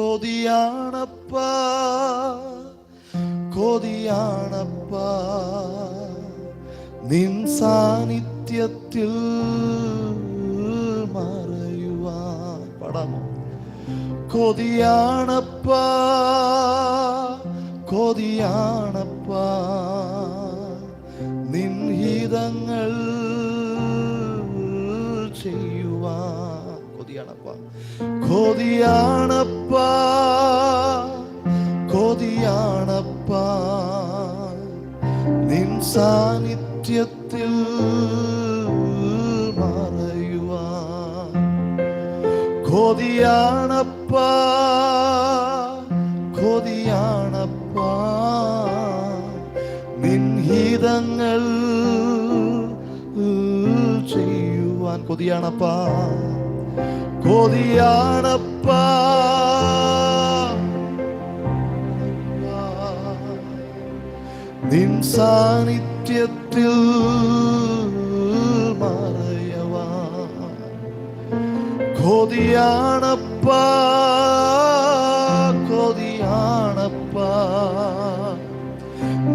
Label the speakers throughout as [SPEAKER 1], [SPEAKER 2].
[SPEAKER 1] കൊതിയാണപ്പ. കൊതിയാണപ്പ. നിൻ സാന്നിധ്യത്തിൽ മറയുവാൻ പടമോ? കൊതിയാണപ്പ. കൊതിയാണപ്പ. നിൻ ഹിതങ്ങൾ ചെയ്യുവാൻ കൊതിയാണപ്പ കൊതിയാണപ്പ. കൊതിയാണപ്പ. നിൻ സാന്നിധ്യത്തിൽ മറയുവാ. കൊതിയാണപ്പ. കൊതിയാണപ്പ. നിൻ ഹിതങ്ങൾ ചെയ്യുവാൻ കൊതിയാണപ്പ. കൊതിയാണപ്പ നിൻ സാന്നിധ്യത്തിൽ മറയവാ. കൊതിയാണപ്പ കൊതിയാണപ്പ.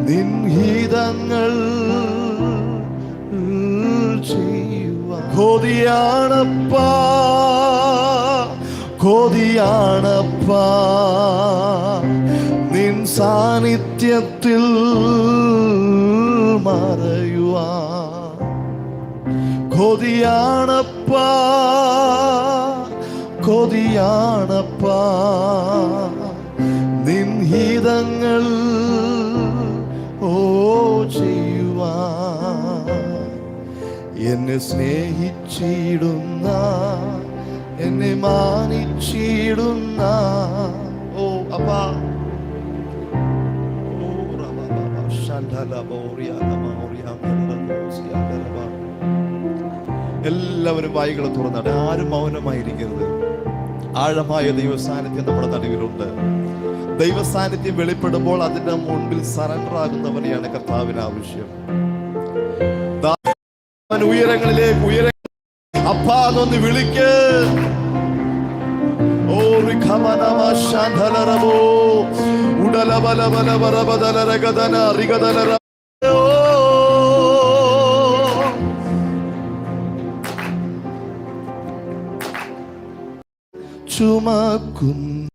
[SPEAKER 1] നിൻ കൊതിയാണപ്പ കൊതിയാണപ്പ. നിൻ സാന്നിധ്യത്തിൽ മറയുവാ കൊതിയാണപ്പ കൊതിയാണപ്പ. നിൻ ഹിതങ്ങൾ ഓ ചെയ്യുവാ എന്നെ സ്നേഹിച്ചിടുന്ന എന്നെ മാനിച്ചിടുന്ന. ഓ അപ്പാ. എല്ലാവരും വായികൾ തുറന്നാണ് ആരും മൗനമായിരിക്കരുത്. ആഴമായ ദൈവസാന്നിധ്യം നമ്മുടെ നടുവിലുണ്ട് ദൈവസാന്നിധ്യം വെളിപ്പെടുമ്പോൾ അതിന്റെ മുൻപിൽ സറണ്ടർ ആകുന്നവനെയാണ് കർത്താവിന് ആവശ്യം. ഉയരങ്ങളിലേക്ക് ഉയര അപ്പാന്നൊന്ന് വിളിക്ക്. ഓ റിഖമനമ ശാന്തലറബോ ഉടലബലബലബറബദലരഗദന റിഗദലര ഓ. ചുമക്കുന്ന